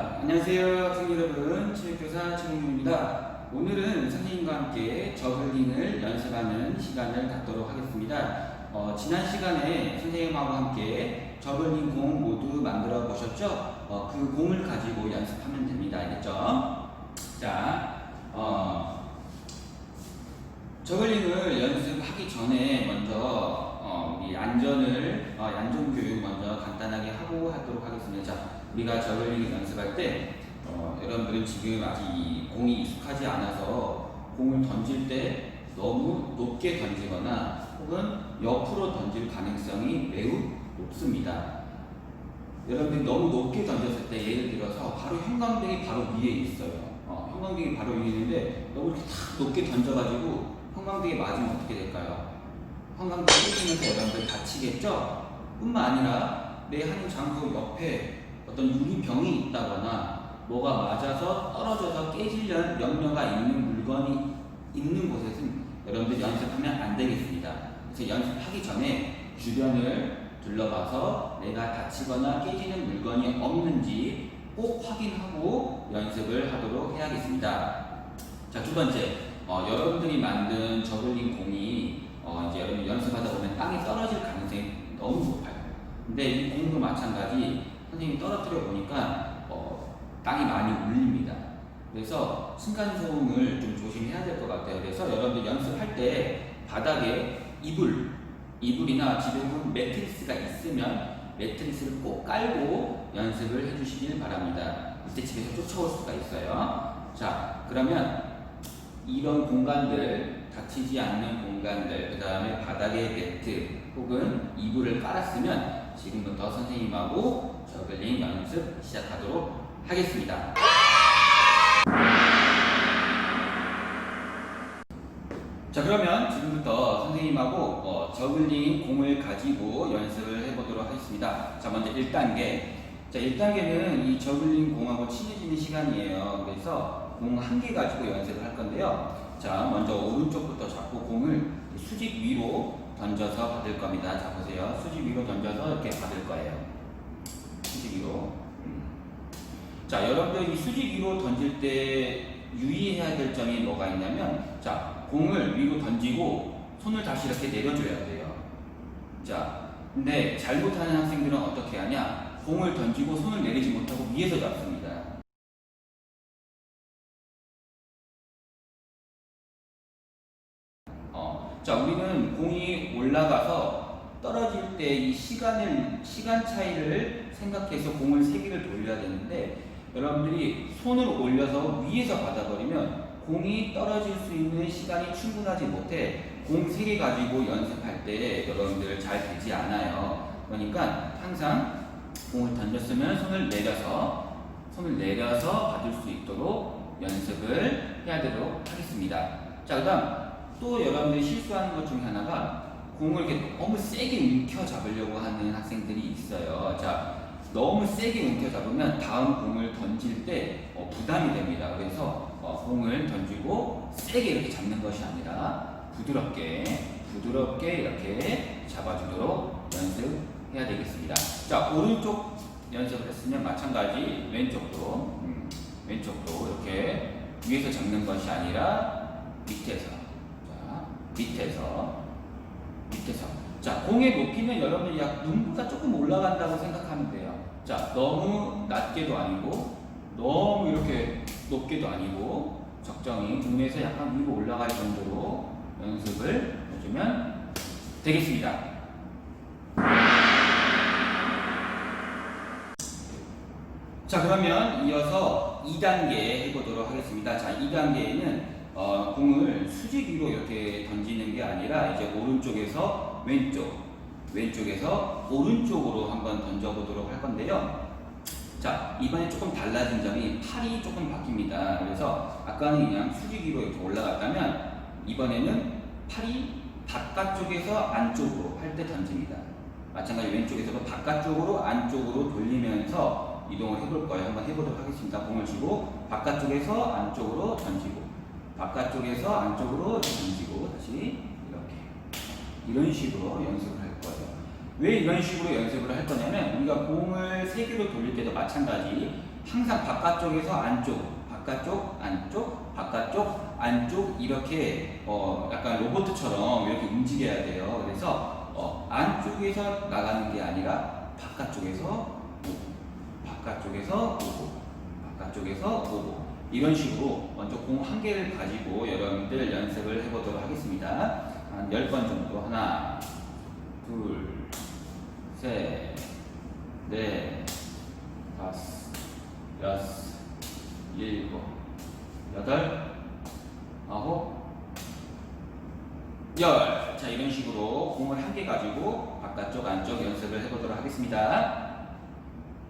안녕하세요, 학생 여러분. 체육교사 최문입니다. 오늘은 선생님과 함께 저글링을 연습하는 시간을 갖도록 하겠습니다. 어, 지난 시간에 선생님하고 함께 저글링 공 모두 만들어 보셨죠? 어, 그 공을 가지고 연습하면 됩니다. 알겠죠? 자, 어, 저글링을 연습하기 간단하게 하고 하도록 하겠습니다. 자, 우리가 저글링 연습할 때 어, 여러분들은 지금 아직 이 공이 익숙하지 않아서 공을 던질 때 너무 높게 던지거나 혹은 옆으로 던질 가능성이 매우 높습니다. 여러분들이 너무 높게 던졌을 때 예를 들어서 바로 형광등이 바로 위에 있어요. 어, 형광등이 바로 위에 있는데 너무 이렇게 탁 높게 던져가지고 형광등에 맞으면 어떻게 될까요? 형광등 깨지면서 여러분들 다치겠죠? 뿐만 아니라 내 하는 장소 옆에 어떤 유리병이 있다거나 뭐가 맞아서 떨어져서 깨질 연- 염려가 있는 물건이 있는 곳에서는 여러분들 연습하면 안 되겠습니다. 그래서 연습하기 전에 주변을 둘러봐서 내가 다치거나 깨지는 물건이 없는지 꼭 확인하고 연습을 하도록 해야겠습니다. 자, 두 번째, 어, 여러분들이 만든 저글링 공이 어, 이제 여러분 연습하다 보면 땅에 떨어질 가능성이 너무 높아요. 근데 이 공도 마찬가지 선생님이 떨어뜨려 보니까 어, 땅이 많이 울립니다. 그래서 층간소음을 좀 조심해야 될 것 같아요. 그래서 여러분들 연습할 때 바닥에 이불, 이불이나 집에 혹은 매트리스가 있으면 매트리스를 꼭 깔고 연습을 해주시길 바랍니다. 그때 집에서 쫓아올 수가 있어요. 자, 그러면 이런 공간들, 다치지 않는 공간들, 그 다음에 바닥에 매트 혹은 이불을 깔았으면 지금부터 선생님하고 저글링 연습 시작하도록 하겠습니다. 자 그러면 지금부터 선생님하고 어, 저글링 공을 가지고 연습을 해보도록 하겠습니다. 자 먼저 1단계. 자 1단계는 이 저글링 공하고 친해지는 시간이에요. 그래서 공 한 개 가지고 연습을 할 건데요. 자 먼저 오른쪽부터 잡고 공을 수직 위로 던져서 받을 겁니다. 자 보세요. 수직 위로 던져서 이렇게 받을 거예요. 수직 위로. 음. 자 여러분들 이 수직 위로 던질 때 유의해야 될 점이 뭐가 있냐면 자 공을 위로 던지고 손을 다시 이렇게 내려줘야 돼요. 자, 근데 잘못하는 학생들은 어떻게 하냐? 공을 던지고 손을 내리지 못하고 위에서 잡습니다. 자, 우리는 공이 올라가서 떨어질 때 이 시간을, 시간 차이를 생각해서 공을 세 개를 돌려야 되는데, 여러분들이 손을 올려서 위에서 받아버리면 공이 떨어질 수 있는 시간이 충분하지 못해 공 세 개 가지고 연습할 때 여러분들 잘 되지 않아요. 그러니까 항상 공을 던졌으면 손을 내려서 손을 내려서 받을 수 있도록 연습을 해야 되도록 하겠습니다. 자, 그다음 또 여러분들이 실수하는 것 중에 하나가 공을 이렇게 너무 세게 움켜 잡으려고 하는 학생들이 있어요. 자, 너무 세게 움켜 잡으면 다음 공을 던질 때 어, 부담이 됩니다. 그래서 어, 공을 던지고 세게 이렇게 잡는 것이 아니라 부드럽게 부드럽게 이렇게 잡아주도록 연습해야 되겠습니다. 자 오른쪽 연습을 했으면 마찬가지 왼쪽도 음, 왼쪽도 이렇게 위에서 잡는 것이 아니라 밑에서 자 밑에서 밑에서 자 공의 높이는 여러분이 약 눈보다 조금 올라간다고 생각하면 돼요. 자 너무 낮게도 아니고 너무 이렇게 높게도 아니고 적정히 눈에서 약간 위로 올라갈 정도로 연습을 해주면 되겠습니다. 자 그러면 이어서 2단계 해보도록 하겠습니다. 자 2단계에는 어, 공을 수직 위로 이렇게 던지는 게 아니라 이제 오른쪽에서 왼쪽 왼쪽에서 오른쪽으로 한번 던져보도록 할 건데요. 자, 이번에 조금 달라진 점이 팔이 조금 바뀝니다. 그래서 아까는 그냥 수직 위로 이렇게 올라갔다면 이번에는 팔이 바깥쪽에서 안쪽으로 할 때 던집니다. 마찬가지 왼쪽에서도 바깥쪽으로 안쪽으로 돌리면서 이동을 해볼 거예요. 한번 해보도록 하겠습니다. 공을 쥐고 바깥쪽에서 안쪽으로 던지고 바깥쪽에서 안쪽으로 던지고 다시 이렇게 이런 식으로 연습을 할 거예요. 왜 이런 식으로 연습을 할 거냐면 우리가 공을 세 개로 돌릴 때도 마찬가지 항상 바깥쪽에서 안쪽 바깥쪽, 안쪽, 바깥쪽, 안쪽 이렇게 어 약간 로봇처럼 이렇게 움직여야 돼요. 그래서 어 안쪽에서 나가는 게 아니라 바깥쪽에서 오고, 바깥쪽에서 오고, 바깥쪽에서 오고 이런 식으로 먼저 공 한 개를 가지고 여러분들 연습을 해보도록 하겠습니다. 한 10번 정도 하나, 둘, 셋, 넷, 다섯, 여섯, 일곱, 여덟, 아홉, 열. 자, 이런 식으로 공을 한 개 가지고 바깥쪽, 안쪽 연습을 해보도록 하겠습니다.